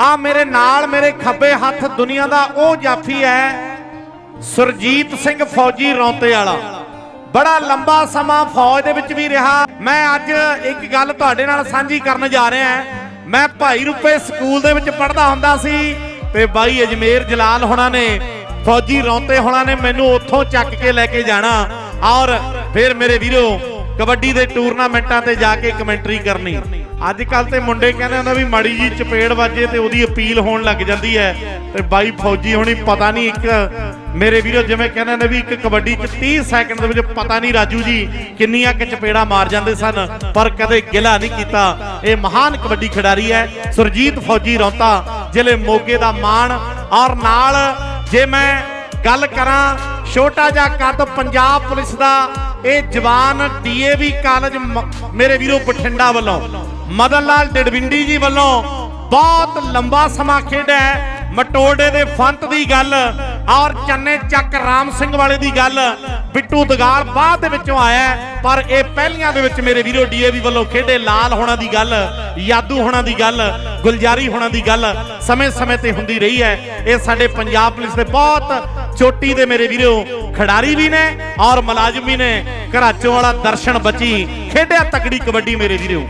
ਆ ਮੇਰੇ ਨਾਲ ਮੇਰੇ ਖੱਬੇ ਹੱਥ ਦੁਨੀਆ ਦਾ ਉਹ ਜਾਫੀ ਹੈ, ਸੁਰਜੀਤ ਸਿੰਘ ਫੌਜੀ ਰੌਂਤੇ ਵਾਲਾ। ਬੜਾ ਲੰਬਾ ਸਮਾਂ ਫੌਜ ਦੇ ਵਿੱਚ ਵੀ ਰਿਹਾ। ਮੈਂ ਅੱਜ ਇੱਕ ਗੱਲ ਤੁਹਾਡੇ ਨਾਲ ਸਾਂਝੀ ਕਰਨ ਜਾ ਰਿਹਾ ਮੈਂ ਭਾਈ ਰੂਪੇ ਸਕੂਲ ਦੇ ਵਿੱਚ ਪੜ੍ਹਦਾ ਹੁੰਦਾ ਸੀ ਤੇ ਬਾਈ ਅਜਮੇਰ ਜਲਾਲ ਹੋਣਾ ਨੇ, ਫੌਜੀ ਰੌਂਤੇ ਹੋਣਾ ਨੇ ਮੈਨੂੰ ਉੱਥੋਂ ਚੱਕ ਕੇ ਲੈ ਕੇ ਜਾਣਾ। ਔਰ ਫਿਰ ਮੇਰੇ ਵੀਰੋ, ਕਬੱਡੀ ਦੇ ਟੂਰਨਾਮੈਂਟਾਂ ਤੇ ਜਾ ਕੇ ਕਮੈਂਟਰੀ ਕਰਨੀ। ਅੱਜ ਕੱਲ ਤੇ ਮੁੰਡੇ ਕਹਿੰਦੇ ਹੁੰਦਾ ਵੀ ਮਾੜੀ ਜੀ ਚਪੇੜ ਵੱਜੇ ਤੇ ਉਹਦੀ ਅਪੀਲ ਹੋਣ ਲੱਗ ਜਾਂਦੀ ਹੈ। ਤੇ ਬਾਈ ਫੌਜੀ ਹੋਣੀ ਪਤਾ ਨਹੀਂ ਇੱਕ, ਮੇਰੇ ਵੀਰੋ ਜਿਵੇਂ ਕਹਿੰਦੇ ਨੇ ਵੀ ਇੱਕ ਕਬੱਡੀ 'ਚ 30 ਸੈਕਿੰਡ ਦੇ ਵਿੱਚ ਪਤਾ ਨਹੀਂ ਰਾਜੂ ਜੀ ਕਿੰਨੀਆਂ ਕਿ ਚਪੇੜਾ ਮਾਰ ਜਾਂਦੇ ਸਨ, ਪਰ ਕਦੇ ਗਿਲਾ ਨਹੀਂ ਕੀਤਾ। ਇਹ ਮਹਾਨ ਕਬੱਡੀ ਖਿਡਾਰੀ ਹੈ, ਸੁਰਜੀਤ ਫੌਜੀ ਰੌਂਤਾ ਜ਼ਿਲ੍ਹੇ ਮੋਗੇ ਦਾ ਮਾਣ। ਔਰ ਨਾਲ ਜੇ ਮੈਂ ਗੱਲ ਕਰਾਂ, ਛੋਟਾ ਜਿਹਾ ਕੱਦ ਪੰਜਾਬ ਪੁਲਿਸ ਦਾ, ਇਹ ਜਵਾਨ ਡੀਏਵੀ ਕਾਲਜ ਮੇਰੇ ਵੀਰੋ ਬਠਿੰਡਾ ਵੱਲੋਂ। ਮਦਨ ਲਾਲ ਡਿਡਵਿੰਡੀ ਜੀ ਵੱਲੋਂ ਬਹੁਤ ਲੰਬਾ ਸਮਾਂ ਖੇਡਿਆ ਹੈ। ਮਟੋੜੇ ਦੇ ਫੰਤ ਦੀ ਗੱਲ ਔਰ ਚੰਨੇ ਚੱਕ ਰਾਮ ਸਿੰਘ ਵਾਲੇ ਦੀ ਗੱਲ ਬਿੱਟੂ ਦਗਾਲ ਬਾਅਦ ਦੇ ਵਿੱਚੋਂ ਆਇਆ ਪਰ ਇਹ ਪਹਿਲੀਆਂ ਦੇ ਵਿੱਚ ਮੇਰੇ ਵੀਰੋ ਡੀਏਵੀ ਵੱਲੋਂ ਖੇਡੇ ਲਾਲ ਹੋਣਾ ਦੀ ਗੱਲ, ਯਾਦੂ ਹੋਣਾ ਦੀ ਗੱਲ, ਗੁਲਜਾਰੀ ਹੋਣਾ ਦੀ ਗੱਲ ਸਮੇਂ-ਸਮੇਂ ਤੇ ਹੁੰਦੀ ਰਹੀ ਹੈ। ਇਹ ਸਾਡੇ ਪੰਜਾਬ ਪੁਲਿਸ ਦੇ ਬਹੁਤ ਚੋਟੀ ਦੇ ਮੇਰੇ ਵੀਰੋ ਖਿਡਾਰੀ ਵੀ ਨੇ ਔਰ ਮੁਲਾਜ਼ਮ ਵੀ ਨੇ। ਘਰਾਚੋਂ ਵਾਲਾ ਦਰਸ਼ਨ ਬਚੀ ਖੇਡਿਆ ਤਕੜੀ ਕਬੱਡੀ ਮੇਰੇ ਵੀਰੋ।